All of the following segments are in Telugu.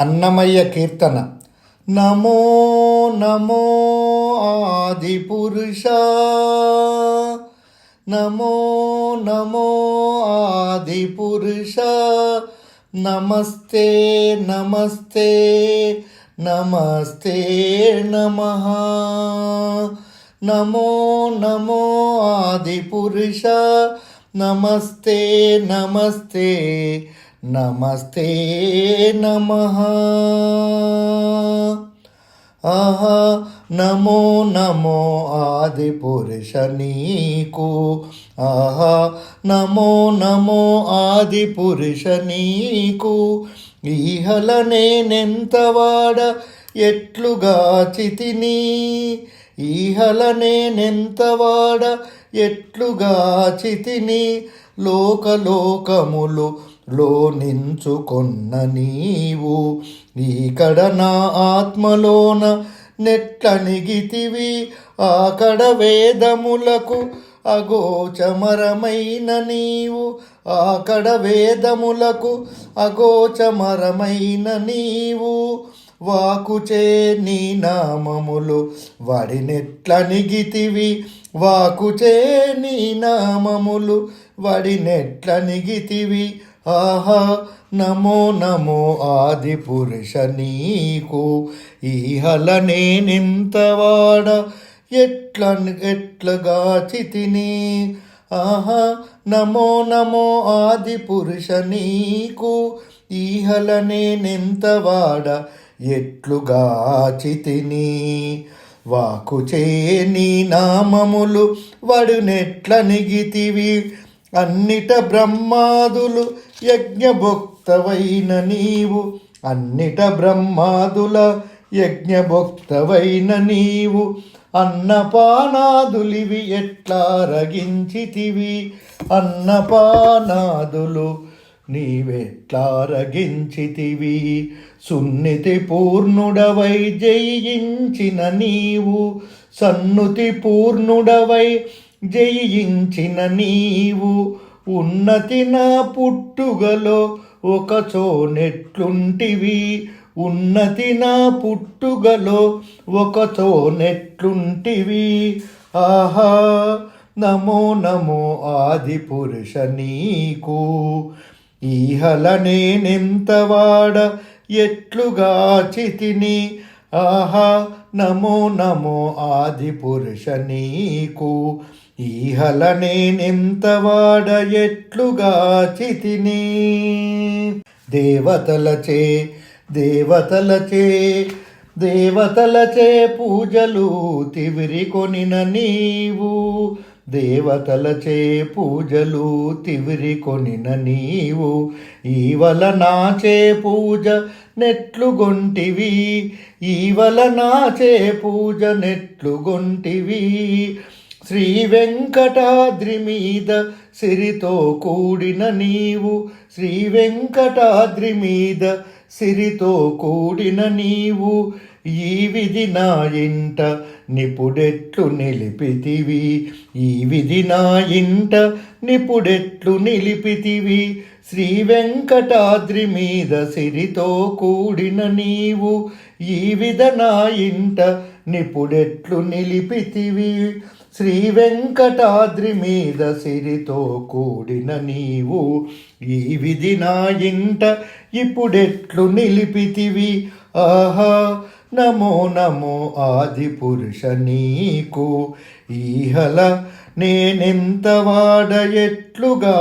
అన్నమయ్య కీర్తన. నమో నమో ఆది పురుష నమో నమో ఆది పురుష నమస్తే నమస్తే నమస్తే నమ. నమో నమో ఆది పురుష నమస్తే నమస్తే నమస్తే నమ. ఆహా నమో నమో ఆది పురుష నీకు. ఆహా నమో నమో ఆది పురుష నీకు. ఈహల నేనెంతవాడ ఎట్లుగా చితిని. ఈహల నేనెంతవాడ ఎట్లుగా చితిని. లోకలోకములు లోనించుకొన్న నీవు ఈకడ నా ఆత్మలోన నెట్లనిగితివి. ఆకడ వేదములకు అగోచమరమైన నీవు ఆకడ వేదములకు అగోచమరమైన నీవు. వాకుచే నీ నామములు వడినెట్లనిగితివి వాకుచే నీ నామములు వడినెట్లనిగితివి ఆహా నమో నమో ఆది పురుష నీకు ఈహల నేనింతవాడ ఎట్ల ఎట్లగా చితిని. ఆహా నమో నమో ఆది పురుష నీకు ఈహల నేనెంతవాడ ఎట్లుగా చితిని. వాకుచే నీ నామములు వడునెట్ల నిగితివి. అన్నిట బ్రహ్మాదులు యజ్ఞభోక్తవైన నీవు. అన్నిట బ్రహ్మాదుల యజ్ఞభోక్తవైన నీవు. అన్నపానాదులివి ఎట్లా రగించితివి? అన్నపానాదులు నీవెట్లా రగించితివి? సున్నితి పూర్ణుడవై జయించిన నీవు. సన్నుతి పూర్ణుడవై జయించిన నీవు ఉన్నతి నా పుట్టుగలో ఒకచో నెట్లుంటివి ఉన్నతి నా పుట్టుగలో ఒకచో నెట్లుంటివి ఆహా నమో నమో ఆది పురుష నీకు. ఈహల నేనెంతవాడ ఎట్లుగా చితిని. ఆహా నమో నమో ఆది పురుష నీకు. ఈహల నేనెంతవాడ ఎట్లుగా చితిని? దేవతలచే దేవతలచే దేవతలచే పూజలు తివిరి కొనిన నీవు. దేవతలచే పూజలు తివిరి కొనిన నీవు. ఈవల నాచే పూజ నెట్లుగొంటివి ఈవల నాచే పూజ నెట్లుగొంటివి శ్రీ వెంకటాద్రి మీద సిరితో కూడిన నీవు. శ్రీ వెంకటాద్రి మీద సిరితో కూడిన నీవు. ఈ విధి నా ఇంట నిపుడెట్లు నిలిపితివి. ఈ విధి నా ఇంట నిపుడెట్లు నిలిపితివి. శ్రీ వెంకటాద్రి మీద సిరితో కూడిన నీవు. ఈ విధ నా ఇంట నిపుడెట్లు నిలిపితివి. శ్రీ వెంకటాద్రి మీద సిరితో కూడిన నీవు ఈ విధి నా ఇంట ఇప్పుడెట్లు నిలిపితివి. ఆహా నమో నమో ఆది పురుష నీకు. ఈహల నేనెంత వాడ ఎట్లుగా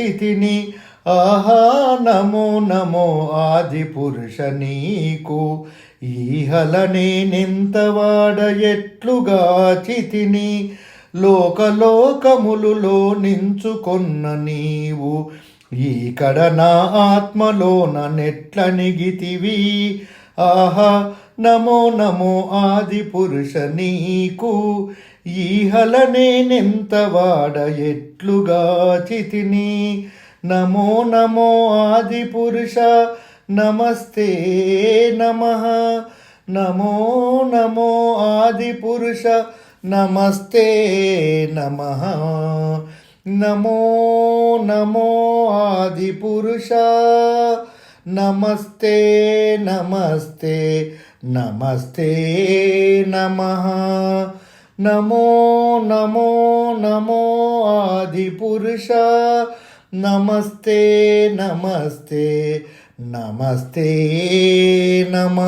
చితిని ఆహా నమో నమో ఆది పురుష నీకు. ఈహల నేనెంత వాడ ఎట్లుగా చితిని. లోకలోకములులో నించుకొన్న నీవు. ఈకడ నా ఆత్మలోన నెట్ల నిగితివి. ఆహా నమో నమో ఆది పురుష నీకు. ఈహల నేనెంత వాడ ఎట్లుగా చితిని. నమో నమో ఆది పురుష నమస్తే నమ. నమో నమో ఆది పురుష నమస్తే నమ. నమో నమో ఆది పురుష నమస్తే నమస్తే నమస్తే నమ. నమో నమో నమో ఆదిపురుష నమస్తే నమస్తే నమస్తే నమ